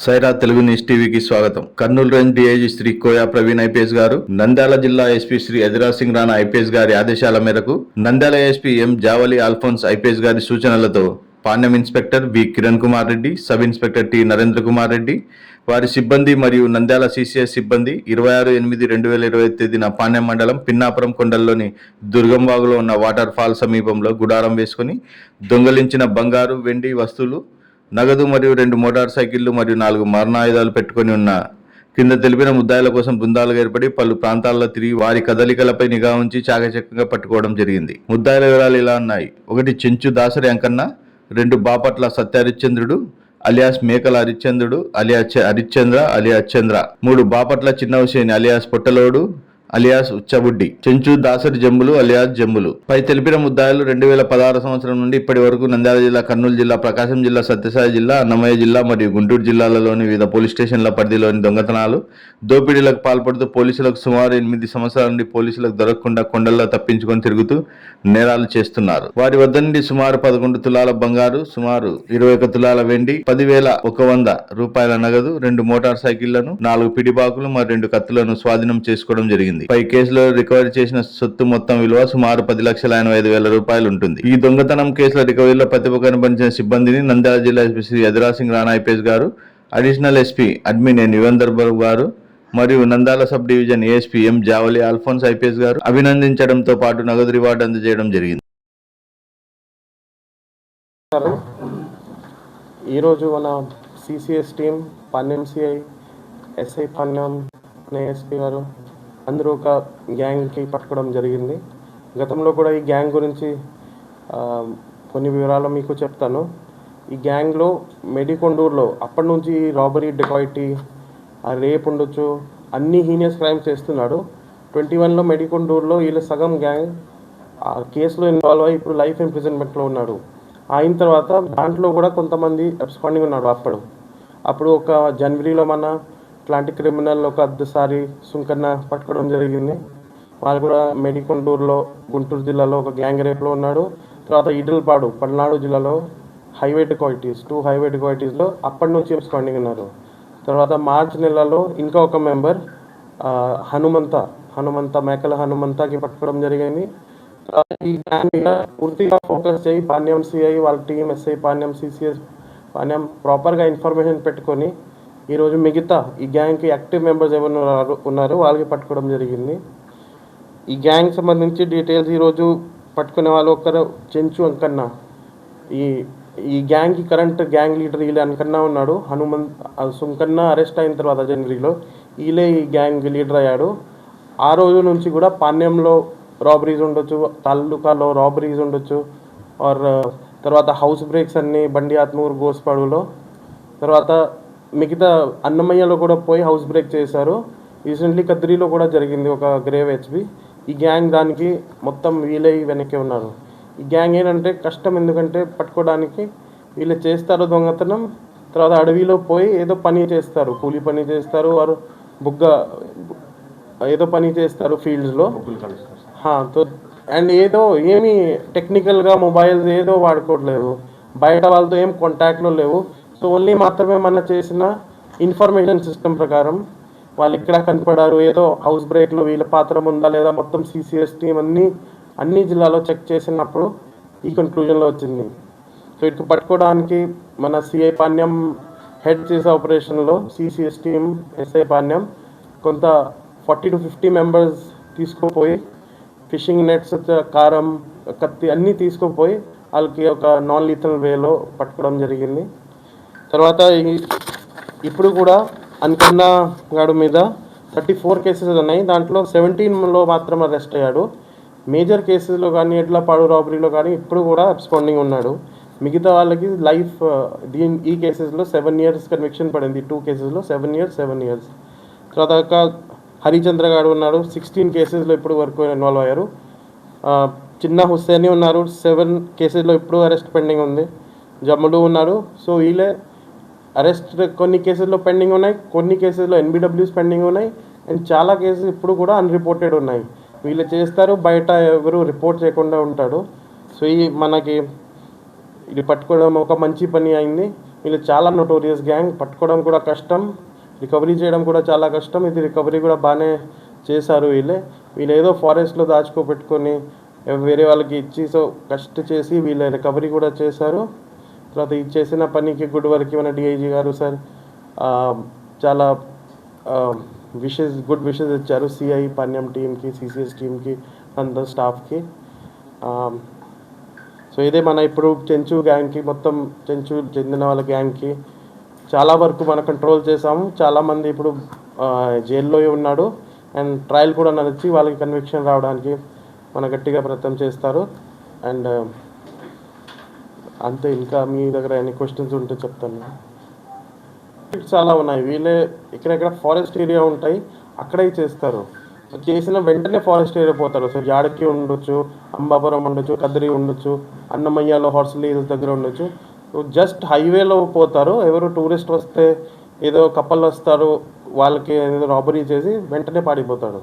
Sye Raa Telugu news టీవీకి స్వాగతం. Kurnool range DIG Shri Koya Praveen IPS గారు నంద్యాల జిల్లా ఎస్పీ శ్రీ అధిరాజ్ సింగ్ రాణా ఐపీఎస్ గారి ఆదేశాల మేరకు Nandyal SP M Javali Alphonse IPS గారి సూచనలతో Panyam inspector V Kiran Kumar Reddy sub inspector T Narendra Kumar Reddy వారి సిబ్బంది మరియు నంద్యాల సిసిఎస్ సిబ్బంది ఇరవై ఆరు ఎనిమిది రెండు వేల ఇరవై తేదీన పాణ్యం మండలం పిన్నాపురం కొండల్లోని దుర్గంవాగులో ఉన్న వాటర్ ఫాల్ సమీపంలో గుడారం వేసుకుని దొంగలించిన బంగారు వెండి వస్తువులు నగదు మరియు రెండు మోటార్ సైకిళ్ళు మరియు నాలుగు మరణాయుధాలు పెట్టుకొని ఉన్న కింద తెలిపిన ముద్దాయిల కోసం బృందాలుగా ఏర్పడి పలు ప్రాంతాల్లో తిరిగి వారి కదలికలపై నిఘా ఉంచి చాకచక్యంగా పట్టుకోవడం జరిగింది. ముద్దాయిల వివరాలు ఇలా ఉన్నాయి. ఒకటి చెంచు దాసరి అంకన్న రెండు బాపట్ల సత్యహరిశ్చంద్రుడు అలియాస్ మేకల హరిశ్చంద్రుడు అలియా హరిశ్చంద్ర అలియా చంద్ర. మూడు బాపట్ల చిన్న అలియాస్ పొట్టలోడు అలియాస్ ఉచ్చబుడ్డి చెంచు దాసరి జంబులు అలియాస్ జంబులు. పై తెలిపిన ముద్దాయిలు రెండు వేల పదహారు సంవత్సరం నుండి ఇప్పటి వరకు నంద్యాల జిల్లా కర్నూలు జిల్లా ప్రకాశం జిల్లా సత్యసాయి జిల్లా అన్నమయ్య జిల్లా మరియు గుంటూరు జిల్లాలలోని వివిధ పోలీస్ స్టేషన్ల పరిధిలోని దొంగతనాలు దోపిడీలకు పాల్పడుతూ పోలీసులకు సుమారు ఎనిమిది సంవత్సరాల నుండి పోలీసులకు దొరకకుండా కొండల్లో తప్పించుకొని తిరుగుతూ నేరాలు చేస్తున్నారు. వారి వద్ద నుండి సుమారు పదకొండు తులాల బంగారు సుమారు ఇరవై ఒక తులాల వెండి పదివేల ఒక వంద రూపాయల నగదు రెండు మోటార్ సైకిళ్ళను నాలుగు పిడిబాకులు మరియు రెండు కత్తులను స్వాధీనం చేసుకోవడం జరిగింది. పై కేసులో రికవరీ చేసిన సొత్తు మొత్తం విలువ సుమారు పది లక్షల ఎనభై ఐదు వేల రూపాయలు ఉంటుంది. ఈ దొంగతనం కేసుల రికవరీలో ప్రతిభ కనబరిచిన సిబ్బందిని నంద్యాల జిల్లా ఎస్పీ శ్రీ అదిరాజ్ సింగ్ రాణా ఐపీఎస్ గారు additional SP admin N. Yuvandar Babu గారు మరియు Nandyal sub division ASP M. Javali Alphonse IPS గారు అభినందించడంతో పాటు నగదు రివార్డు అందజేయడం జరిగింది. ఈరోజు మన CCS team Panyam CI SI Panyam SP గారు అందరూ ఒక గ్యాంగ్కి పట్టుకోవడం జరిగింది. గతంలో కూడా ఈ గ్యాంగ్ గురించి కొన్ని వివరాలు మీకు చెప్తాను. ఈ గ్యాంగ్లో మెడికొండూరులో అప్పటి నుంచి రాబరీ డెకాయిటీ ఆ రేప్ ఉండొచ్చు అన్ని హీనియస్ క్రైమ్స్ చేస్తున్నాడు. ట్వంటీ వన్లో మెడికొండూరులో వీళ్ళ సగం గ్యాంగ్ ఆ కేసులో ఇన్వాల్వ్ అయ్యి ఇప్పుడు లైఫ్ ఇంప్రిజన్మెంట్లో ఉన్నాడు. అయిన తర్వాత దాంట్లో కూడా కొంతమంది అబ్స్పాండింగ్ ఉన్నాడు అప్పుడు. అప్పుడు ఒక జనవరిలో మన ఇట్లాంటి క్రిమినల్ ఒక అర్ధసారి సుంకన్న పట్టుకోవడం జరిగింది. వాళ్ళు కూడా మెడికొండూరులో గుంటూరు జిల్లాలో ఒక గ్యాంగ్ రేప్లో ఉన్నాడు. తర్వాత ఇడల్పాడు పల్నాడు జిల్లాలో హైవే డికాయిటీస్ టూ హైవే డికాయిటీస్లో అప్పటి నుంచి అబ్స్పాండింగ్ ఉన్నారు. తర్వాత మార్చ్ నెలలో ఇంకా ఒక మెంబర్ హనుమంత హనుమంత మేకల హనుమంతకి పట్టుకోవడం జరిగింది. ఈ గ్యాంగ్ మీద పూర్తిగా ఫోకస్ చేయి పాణ్యం సిఐ వాళ్ళ team SI Panyam CCS Panyam ప్రాపర్గా ఇన్ఫర్మేషన్ పెట్టుకొని ఈరోజు మిగతా ఈ గ్యాంగ్కి యాక్టివ్ మెంబర్స్ ఎవరు ఉన్నారు ఉన్నారో వాళ్ళకి పట్టుకోవడం జరిగింది. ఈ గ్యాంగ్ సంబంధించి డీటెయిల్స్ ఈరోజు పట్టుకునే వాళ్ళు ఒకరు చెంచు అంకన్న. ఈ ఈ గ్యాంగ్కి కరెంట్ గ్యాంగ్ లీడర్ వీళ్ళే అంకన్న ఉన్నాడు. హనుమంత్ సుంకన్న అరెస్ట్ అయిన తర్వాత జనవరిలో వీళ్ళే ఈ గ్యాంగ్ లీడర్ అయ్యాడు. ఆ రోజు నుంచి కూడా పాణ్యంలో రాబరీస్ ఉండొచ్చు తాలూకాలో రాబరీస్ ఉండొచ్చు ఆర్ తర్వాత హౌస్ బ్రేక్స్ అన్ని బండి ఆత్మూరు గోస్పాడులో తర్వాత మిగతా అన్నమయ్యలో కూడా పోయి హౌస్ బ్రేక్ చేశారు. రీసెంట్లీ కద్రిలో కూడా జరిగింది ఒక గ్రేవ్ హెచ్బి ఈ గ్యాంగ్ దానికి మొత్తం వీలై వెనక్కి ఉన్నారు. ఈ గ్యాంగ్ ఏంటంటే కష్టం ఎందుకంటే పట్టుకోవడానికి వీళ్ళు చేస్తారు దొంగతనం తర్వాత అడవిలో పోయి ఏదో పని చేస్తారు. కూలి పని చేస్తారు వారు బుగ్గ ఏదో పని చేస్తారు ఫీల్డ్స్లో అండ్ ఏదో ఏమి టెక్నికల్గా మొబైల్స్ ఏదో వాడుకోవట్లేదు. బయట వాళ్ళతో ఏం కాంటాక్ట్లో లేవు. ఓన్లీ మాత్రమే మన చేసిన ఇన్ఫర్మేషన్ సిస్టమ్ ప్రకారం వాళ్ళు ఇక్కడ కనపడారు ఏదో హౌస్ బ్రేక్లో వీళ్ళ పాత్ర ఉందా లేదా మొత్తం సిసిఎస్ టీం అన్ని అన్ని జిల్లాలో చెక్ చేసినప్పుడు ఈ కన్క్లూజన్లో వచ్చింది. సో ఇటు పట్టుకోవడానికి మన సిఐ పాణ్యం హెడ్ చేసే ఆపరేషన్లో సిసిఎస్ టీం ఎస్ఐ పాణ్యం కొంత ఫార్టీ టు ఫిఫ్టీ మెంబర్స్ తీసుకుపోయి ఫిషింగ్ నెట్స్ కారం కత్తి అన్నీ తీసుకుపోయి వాళ్ళకి ఒక నాన్ లీథల్ వేలో పట్టుకోవడం జరిగింది. తర్వాత ఇప్పుడు కూడా అన్కన్నా గాడు మీద థర్టీ ఫోర్ కేసెస్ ఉన్నాయి. దాంట్లో సెవెంటీన్లో మాత్రం అరెస్ట్ అయ్యాడు. మేజర్ కేసెస్లో కానీ ఎట్లా పాడు రాబరీలో కానీ ఇప్పుడు కూడా అబ్స్పాండింగ్ ఉన్నాడు. మిగతా వాళ్ళకి లైఫ్ దీని ఈ కేసెస్లో సెవెన్ ఇయర్స్ కన్విక్షన్ పడింది. టూ కేసెస్లో సెవెన్ ఇయర్స్ సెవెన్ ఇయర్స్. తర్వాత హరిచంద్ర గారు ఉన్నాడు. సిక్స్టీన్ కేసెస్లో ఇప్పుడు వరకు ఇన్వాల్వ్ అయ్యారు. చిన్న హుస్సేని ఉన్నారు. సెవెన్ కేసెస్లో ఇప్పుడు అరెస్ట్ పెండింగ్ ఉంది. జమ్ములు ఉన్నారు సో వీళ్ళే అరెస్ట్ కొన్ని కేసెస్లో పెండింగ్ ఉన్నాయి కొన్ని కేసెస్లో ఎన్బిడబ్ల్యూస్ పెండింగ్ ఉన్నాయి అండ్ చాలా కేసెస్ ఇప్పుడు కూడా అన్రిపోర్టెడ్ ఉన్నాయి. వీళ్ళు చేస్తారు బయట ఎవరు రిపోర్ట్ చేయకుండా ఉంటాడు సో ఈ మనకి ఇది పట్టుకోవడం ఒక మంచి పని అయింది. వీళ్ళు చాలా నోటోరియస్ గ్యాంగ్ పట్టుకోవడం కూడా కష్టం రికవరీ చేయడం కూడా చాలా కష్టం. ఇది రికవరీ కూడా బాగానే చేశారు వీళ్ళే. వీళ్ళు ఏదో ఫారెస్ట్లో దాచుకోబెట్టుకొని వేరే వాళ్ళకి ఇచ్చి సో కష్ట చేసి వీళ్ళ రికవరీ కూడా చేశారు. తర్వాత ఇది చేసిన పనికి గుడ్ వర్క్ మన డిఐజీ గారు సార్? చాలా విషెస్ గుడ్ విషెస్ ఇచ్చారు సిఐ పన్యం టీమ్కి సిసిఎస్ టీమ్కి అంత స్టాఫ్కి సో ఇదే మన ఇప్పుడు చెంచు గ్యాంగ్కి మొత్తం చెంచు చెందిన వాళ్ళ గ్యాంగ్కి చాలా వరకు మనం కంట్రోల్ చేసాము చాలామంది ఇప్పుడు జైల్లో ఉన్నాడు. అండ్ ట్రయల్ కూడా నడిచి వాళ్ళకి కన్విక్షన్ రావడానికి మన గట్టిగా ప్రయత్నం చేస్తారు. అండ్ అంతే ఇంకా మీ దగ్గర ఎన్ని క్వశ్చన్స్ ఉంటే చెప్తాను. చాలా ఉన్నాయి. వీళ్ళే ఇక్కడెక్కడ ఫారెస్ట్ ఏరియా ఉంటాయి అక్కడే చేస్తారు. చేసిన వెంటనే ఫారెస్ట్ ఏరియా పోతారు. సో యాడకి ఉండొచ్చు అంబాపురం ఉండొచ్చు కదిరి ఉండొచ్చు అన్నమయ్యలో హార్సల్ హిల్స్ దగ్గర ఉండొచ్చు. సో జస్ట్ హైవేలో పోతారు. ఎవరు టూరిస్ట్ వస్తే ఏదో కప్పలు వస్తారు వాళ్ళకి ఏదో రాబరీ చేసి వెంటనే పాడిపోతాడు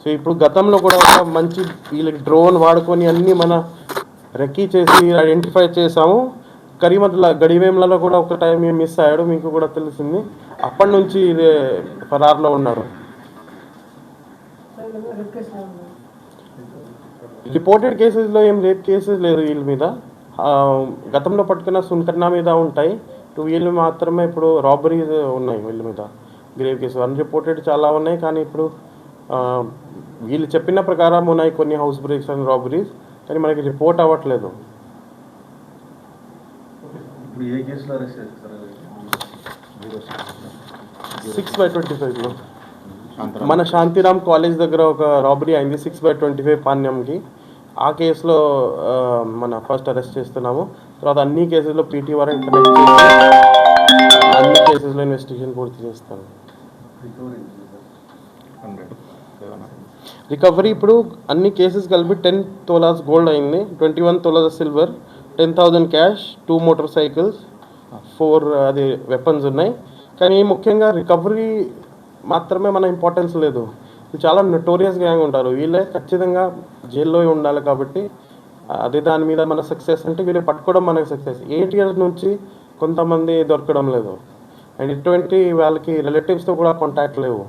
సో ఇప్పుడు గతంలో కూడా ఒక మంచి వీళ్ళకి డ్రోన్ వాడుకొని అన్నీ మన రెక్కీ చేసి ఐడెంటిఫై చేసాము కరీమతుల గడివేమ్లలో కూడా ఒక టైం మిస్ అయ్యాడు మీకు కూడా తెలిసింది. అప్పటి నుంచి ఇదే ఫరార్లో ఉన్నాడు రిపోర్టెడ్ కేసెస్లో ఏం రేప్ కేసెస్ లేదు వీళ్ళ మీద. గతంలో పట్టుకున్న సున్కన్నా మీద ఉంటాయి. టూ వీళ్ళు మాత్రమే ఇప్పుడు రాబరీస్ ఉన్నాయి వీళ్ళ మీద. గ్రేవ్ కేసు అన్రిపోర్టెడ్ చాలా ఉన్నాయి కానీ ఇప్పుడు వీళ్ళు చెప్పిన ప్రకారం ఉన్నాయి కొన్ని హౌస్ బ్రేక్స్ అండ్ రాబరీస్. కానీ మనకి రిపోర్ట్ అవ్వట్లేదు. సిక్స్ బై ట్వంటీ ఫైవ్లో మన శాంతిరామ్ కాలేజ్ దగ్గర ఒక రాబరీ అయింది సిక్స్ బై ట్వంటీ ఫైవ్ పాణ్యంకి. ఆ కేసులో మన ఫస్ట్ అరెస్ట్ చేస్తున్నాము. తర్వాత అన్ని కేసుల్లో పీటీ వారెంట్ కనెక్ట్ చేసి అన్ని కేసెస్లో ఇన్వెస్టిగేషన్ పూర్తి చేస్తాను రికవరీ రికవరీ ఇప్పుడు అన్ని కేసెస్ కలిపి టెన్ తోలాస్ గోల్డ్ అయింది. Twenty one tolas silver ten thousand cash two motor cycles four అది వెపన్స్ ఉన్నాయి. కానీ ముఖ్యంగా రికవరీ మాత్రమే మన ఇంపార్టెన్స్ లేదు. చాలా నొటోరియస్ గ్యాంగ్ ఉంటారు. వీళ్ళే ఖచ్చితంగా జైల్లో ఉండాలి కాబట్టి అదే దాని మీద మన సక్సెస్ అంటే వీళ్ళు పట్టుకోవడం మనకి సక్సెస్ ఎయిట్ ఇయర్స్ నుంచి కొంతమంది దొరకడం లేదు. అండ్ ఇటువంటి వాళ్ళకి రిలేటివ్స్తో కూడా కాంటాక్ట్ లేవు.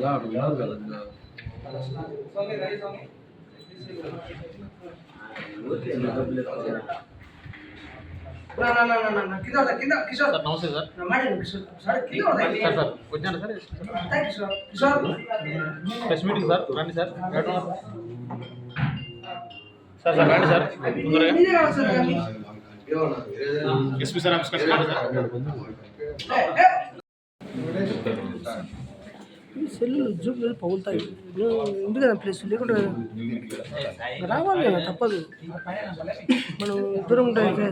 నా నా నా నా నా నమస్తే సార్. వచ్చాను సార్ ప్రెస్ మీటింగ్ సార్ రండి సార్? Sir sir. రండి. సార్ తొందరగా sir. SP sir cell zoom లేదు పగులుతాయి. ఉంది కదా ప్లేస్ లేకుంటే రావాలి కదా తప్పదు. మనం దూరం ఉంటాయి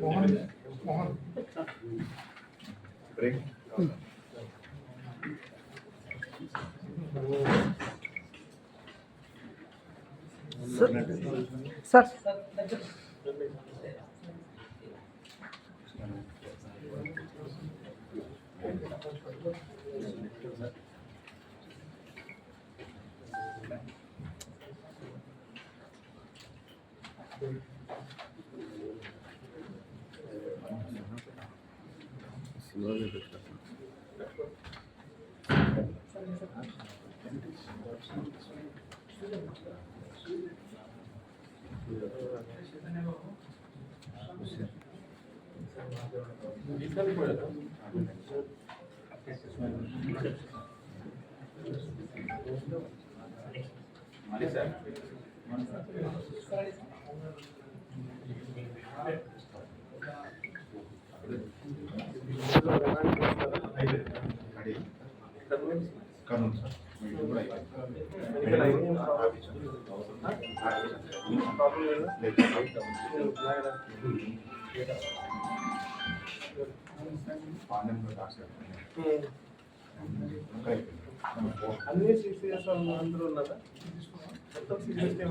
Mohan Mohan break sir sir మళ్ళీ సార్. అన్ని సిసిఎస్ అందరూ ఉన్నారా మొత్తం సిసిఎస్ టీం